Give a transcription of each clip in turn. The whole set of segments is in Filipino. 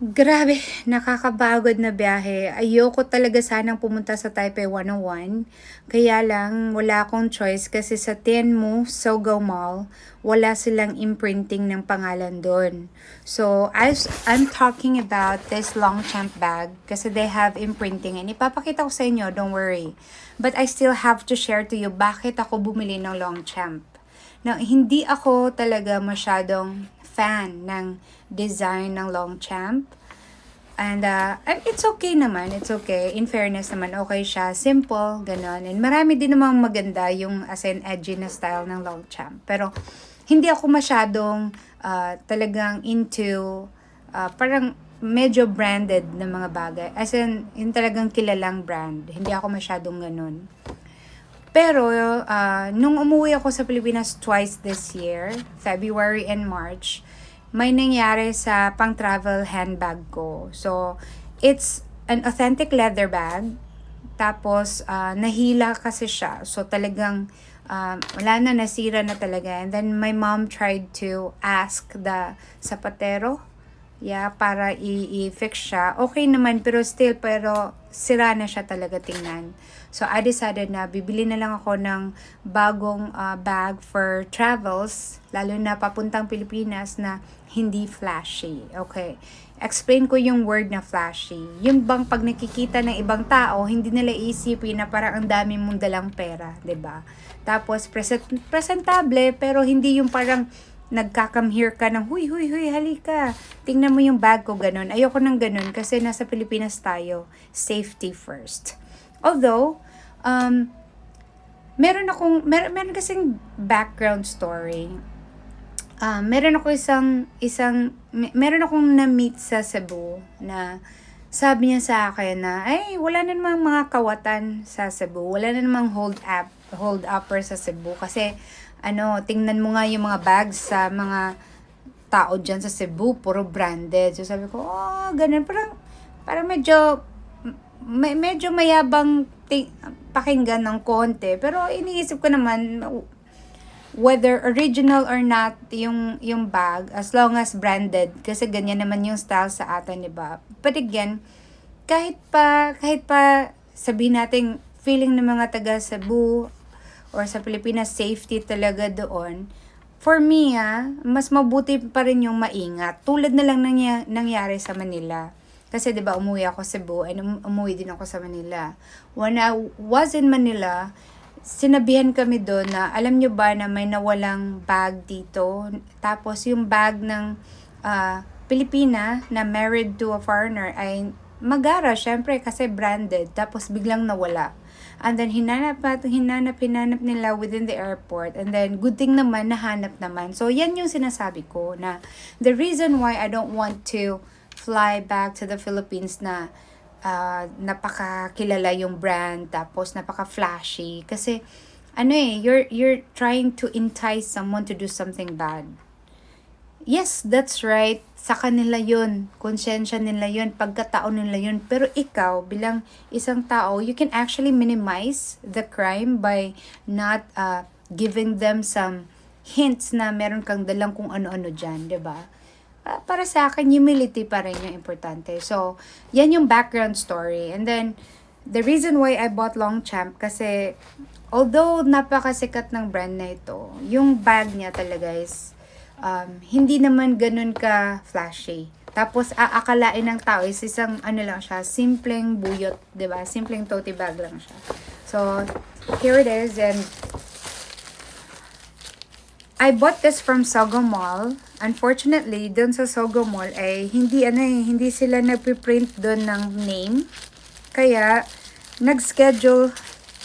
Grabe, nakakabagod na biyahe. Ayoko talaga sanang pumunta sa Taipei 101. Kaya lang, wala akong choice kasi sa Tianmu, Sogo Mall, wala silang imprinting ng pangalan doon. So, as I'm talking about this Longchamp bag kasi they have imprinting and ipapakita ko sa inyo, don't worry. But I still have to share to you bakit ako bumili ng Longchamp. Now, hindi ako talaga masyadong fan ng design ng Longchamp. And uh, it's okay naman, it's okay. In fairness naman, okay siya. Simple, ganon. And marami din namang maganda yung as in edgy na style ng Longchamp. Pero hindi ako masyadong uh, talagang into uh, parang medyo branded na mga bagay. As in, yung talagang kilalang brand. Hindi ako masyadong ganun. Pero, uh, nung umuwi ako sa Pilipinas twice this year, February and March, may nangyari sa pang-travel handbag ko. So, it's an authentic leather bag. Tapos, uh, nahila kasi siya. So, talagang uh, wala na, nasira na talaga. And then, my mom tried to ask the sapatero Yeah, para i-fix siya. Okay naman, pero still, pero sira na siya talaga tingnan. So, I decided na bibili na lang ako ng bagong uh, bag for travels, lalo na papuntang Pilipinas na hindi flashy. Okay. Explain ko yung word na flashy. Yung bang pag nakikita ng ibang tao, hindi nila isipin na parang ang dami mong dalang pera, 'di ba? Tapos present presentable pero hindi yung parang nagka-come here ka ng, huy, huy, huy, halika. Tingnan mo yung bag ko, ganun. Ayoko ng ganun kasi nasa Pilipinas tayo. Safety first. Although, um, meron akong, mer meron kasing background story. Um, meron ako isang, isang, meron akong na-meet sa Cebu na sabi niya sa akin na, ay, wala na namang mga kawatan sa Cebu. Wala na namang hold up, hold upper sa Cebu. Kasi, ano, tingnan mo nga yung mga bags sa mga tao dyan sa Cebu, puro branded. So sabi ko, oh, ganun. Parang, parang medyo, may, medyo mayabang ting, pakinggan ng konti. Pero iniisip ko naman, whether original or not yung yung bag as long as branded kasi ganyan naman yung style sa atin, 'di ba? But again, kahit pa kahit pa sabihin natin feeling ng mga taga Cebu or sa Pilipinas safety talaga doon, for me ah, mas mabuti pa rin yung maingat. Tulad na lang nangy- nangyari sa Manila. Kasi 'di ba umuwi ako sa Cebu and um- umuwi din ako sa Manila. When I was in Manila, sinabihan kami doon na alam nyo ba na may nawalang bag dito. Tapos yung bag ng uh, Pilipina na married to a foreigner ay magara syempre kasi branded. Tapos biglang nawala. And then, hinanap at hinanap, hinanap nila within the airport. And then, good thing naman, nahanap naman. So, yan yung sinasabi ko na the reason why I don't want to fly back to the Philippines na uh, napakakilala yung brand, tapos napaka-flashy. Kasi, ano eh, you're, you're trying to entice someone to do something bad. Yes, that's right. Sa kanila yun. Konsensya nila yun. Pagkatao nila yun. Pero ikaw, bilang isang tao, you can actually minimize the crime by not uh, giving them some hints na meron kang dalang kung ano-ano dyan, di ba? Uh, para sa akin, humility pa rin yung importante. So, yan yung background story. And then, the reason why I bought Longchamp kasi although napakasikat ng brand na ito, yung bag niya talaga is um, hindi naman ganun ka flashy. Tapos aakalain ng tao is isang ano lang siya, simpleng buyot, 'di ba? Simpleng tote bag lang siya. So, here it is and I bought this from Sogo Mall. Unfortunately, doon sa Sogo Mall ay hindi ano eh, hindi sila nagpi-print doon ng name. Kaya nag-schedule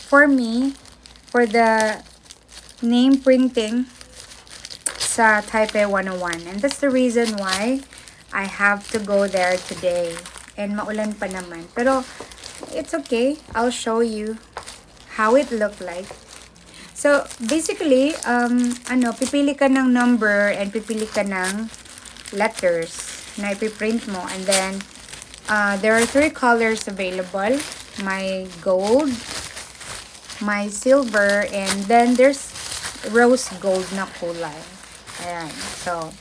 for me for the name printing sa Taipei 101. And that's the reason why I have to go there today. And maulan pa naman. Pero, it's okay. I'll show you how it looked like. So, basically, um, ano, pipili ka ng number and pipili ka ng letters na ipiprint mo. And then, uh, there are three colors available. My gold, my silver, and then there's rose gold na kulay. Ayan. So,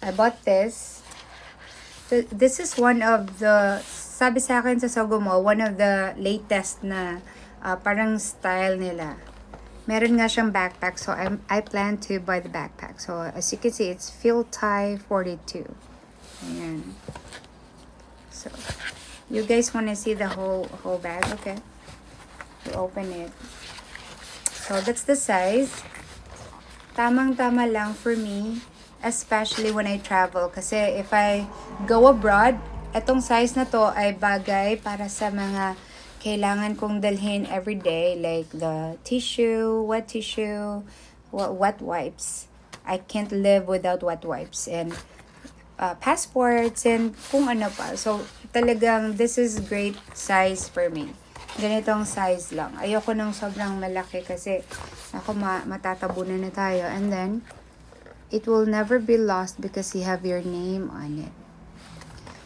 I bought this. th- this is one of the, sabi sa akin sa Sogo Mall, one of the latest na ah, parang style nila. Meron nga siyang backpack, so I'm, I plan to buy the backpack. So, as you can see, it's Phil Tie 42. Ayan. So, you guys want to see the whole whole bag? Okay. You open it. So, that's the size. Tamang-tama lang for me, especially when I travel. Kasi if I go abroad, etong size na to ay bagay para sa mga kailangan kong dalhin every day like the tissue, wet tissue, wet wipes. I can't live without wet wipes and uh, passports and kung ano pa. So, talagang this is great size for me. Ganitong size lang. Ayoko ng sobrang malaki kasi ako ma matatabunan na tayo. And then, it will never be lost because you have your name on it.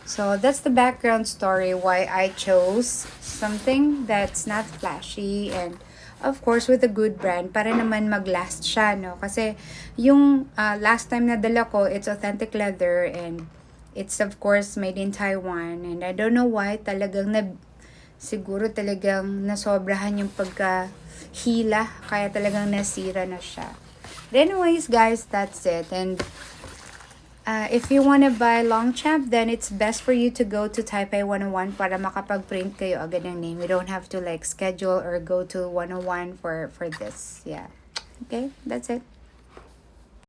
So that's the background story why I chose something that's not flashy and of course with a good brand para naman mag-last siya, no? Kasi yung uh, last time na dala ko, it's authentic leather and it's of course made in Taiwan and I don't know why talagang na siguro talagang nasobrahan yung pagka hila kaya talagang nasira na siya. But anyways guys, that's it and Uh, if you want to buy Longchamp, then it's best for you to go to Taipei 101 para makapag-print kayo agad ng name. You don't have to like schedule or go to 101 for for this. Yeah. Okay, that's it.